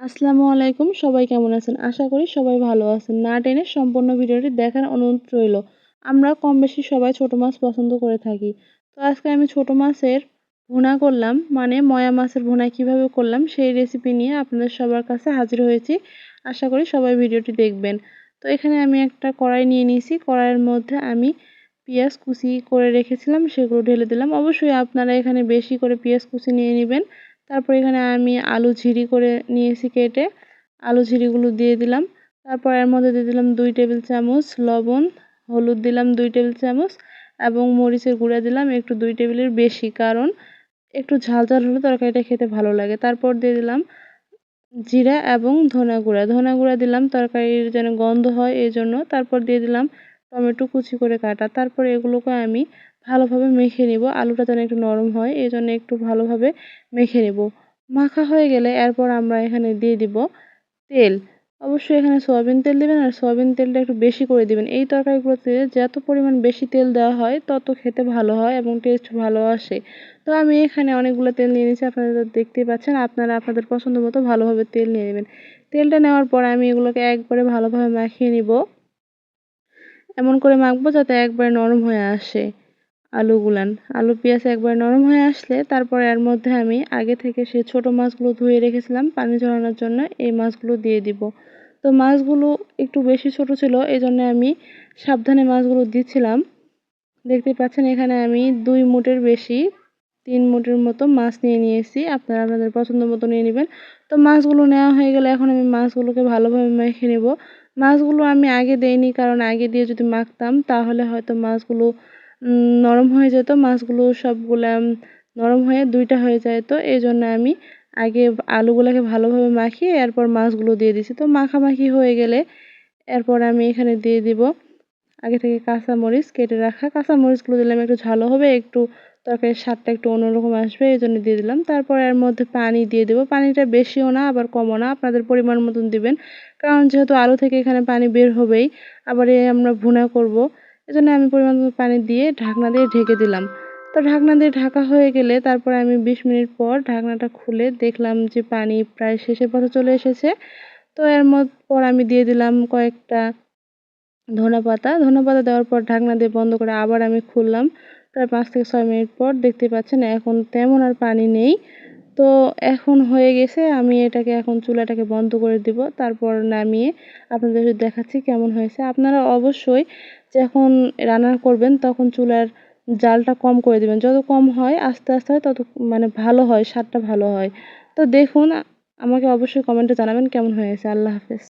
আসসালামু আলাইকুম, সবাই কেমন আছেন? আশা করি সবাই ভালো আছেন। না টেনে সম্পূর্ণ ভিডিওটি দেখার অনুরোধ রইল। আমরা কম বেশি সবাই ছোট মাছ পছন্দ করে থাকি। তো আজকে আমি ছোট মাছের ভুনা করলাম। মানে ময়া মাছের ভুনা কীভাবে করলাম সেই রেসিপি নিয়ে আপনাদের সবার কাছে হাজির হয়েছি। আশা করি সবাই ভিডিওটি দেখবেন। তো এখানে আমি একটা কড়াই নিয়ে নিয়েছি। কড়াইয়ের মধ্যে আমি পেঁয়াজ কুচি করে রেখেছিলাম, সেগুলো ঢেলে দিলাম। অবশ্যই আপনারা এখানে বেশি করে পেঁয়াজ কুচি নিয়ে নেবেন। তারপর এখানে আমি আলু ঝিরি করে নিয়েছি কেটে। আলু ঝিরিগুলো দিয়ে দিলাম। তারপর এর মধ্যে দিয়ে দিলাম দুই টেবিল চামচ লবণ, হলুদ দিলাম দুই টেবিল চামচ এবং মরিচের গুঁড়া দিলাম একটু দুই টেবিলের বেশি কারণ একটু ঝাল ঝাল হলে তরকারিটা খেতে ভালো লাগে। তারপর দিয়ে দিলাম জিরা এবং ধনা গুঁড়া। ধনা গুঁড়া দিলাম তরকারির যেন গন্ধ হয় এই জন্য তারপর দিয়ে দিলাম টমেটো কুচি করে কাটা। তারপর এগুলোকে আমি ভালোভাবে মেখে নিব। আলুটা যেন একটু নরম হয়, এই জন্য একটু ভালোভাবে মেখে নেব। মাখা হয়ে গেলে এরপর আমরা এখানে দিয়ে দিব তেল। অবশ্যই এখানে সয়াবিন তেল দেবেন আর সয়াবিন তেলটা একটু বেশি করে দিবেন। এই তরকারিগুলোতে যত পরিমাণ বেশি তেল দেওয়া হয়, তত খেতে ভালো হয় এবং টেস্ট ভালো আসে। তো আমি এখানে অনেকগুলো তেল নিয়ে নিয়েছি, আপনারা দেখতেই পাচ্ছেন, আপনারা আপনাদের পছন্দ মতো ভালোভাবে তেল নিয়ে নেবেন। তেলটা নেওয়ার পর আমি এগুলোকে একবারে ভালোভাবে মাখিয়ে নিব। এমন করে মাখবো যাতে একবারে নরম হয়ে আসে। আলুগুলান আলু পেঁয়াজ একবার নরম হয়ে আসলে তারপর এর মধ্যে আমি আগে থেকে সে ছোট মাছগুলো ধুয়ে রেখেছিলাম পানি ঝরানোর জন্য, এই মাছগুলো দিয়ে দিব। তো মাছগুলো একটু বেশি ছোট ছিল এই জন্য আমি সাবধানে মাছগুলো দিচ্ছিলাম। দেখতে পাচ্ছেন এখানে আমি দুই মুটের বেশি, তিন মুটের মতো মাছ নিয়ে নিয়েছি। আপনারা আপনাদের পছন্দ মতো নিয়ে নেবেন। তো মাছগুলো নেওয়া হয়ে গেলে এখন আমি মাছগুলোকে ভালোভাবে মেখে নেব। মাছগুলো আমি আগে দেইনি, কারণ আগে দিয়ে যদি মাখতাম তাহলে হয়তো মাছগুলো নরম হয়ে যেত, মাছগুলো সবগুলা নরম হয়ে দুইটা হয়ে যায় তো এই জন্য আমি আগে আলুগুলোকে ভালোভাবে মাখিয়ে এরপর মাছগুলো দিয়ে দিছি। তো মাখামাখি হয়ে গেলে এরপর আমি এখানে দিয়ে দিব আগে থেকে কাঁচামরিচ কেটে রাখা। কাঁচামরিচগুলো দিলাম একটু ঝালো হবে, একটু তরকারির স্বাদটা একটু অন্যরকম আসবে, এই জন্য দিয়ে দিলাম। তারপর এর মধ্যে পানি দিয়ে দেবো। পানিটা বেশিও না, আবার কমও না, আপনাদের পরিমাণ মতন দিবেন। কারণ যেহেতু আলু থেকে এখানে পানি বের হবেই, আবার আমরা ভুনা করব এজন্য আমি পরিমাণ মতো পানি দিয়ে ঢাকনা দিয়ে ঢেকে দিলাম। তো ঢাকনা দিয়ে ঢাকা হয়ে গেলে তারপর আমি বিশ মিনিট পর ঢাকনাটা খুলে দেখলাম যে পানি প্রায় শেষের পথে চলে এসেছে। তো এর পর আমি দিয়ে দিলাম কয়েকটা ধনা পাতা। ধনা পাতা দেওয়ার পর ঢাকনা দিয়ে বন্ধ করে আবার আমি খুললাম। প্রায় পাঁচ থেকে ছয় মিনিট পর দেখতে পাচ্ছেন এখন তেমন আর পানি নেই। তো এখন হয়ে গেছে, আমি এটাকে এখন চুলাটাকে বন্ধ করে দিব। তারপর নামিয়ে আপনাদের দেখাচ্ছি কেমন হয়েছে। আপনারা অবশ্যই যখন রান্না করবেন তখন চুলার জালটা কম করে দিবেন। যত কম হয় আস্তে আস্তে হয়, তত মানে ভালো হয়, স্বাদটা ভালো হয়। তো দেখুন, আমাকে অবশ্যই কমেন্টে জানাবেন কেমন হয়েছে। আল্লাহ হাফেজ।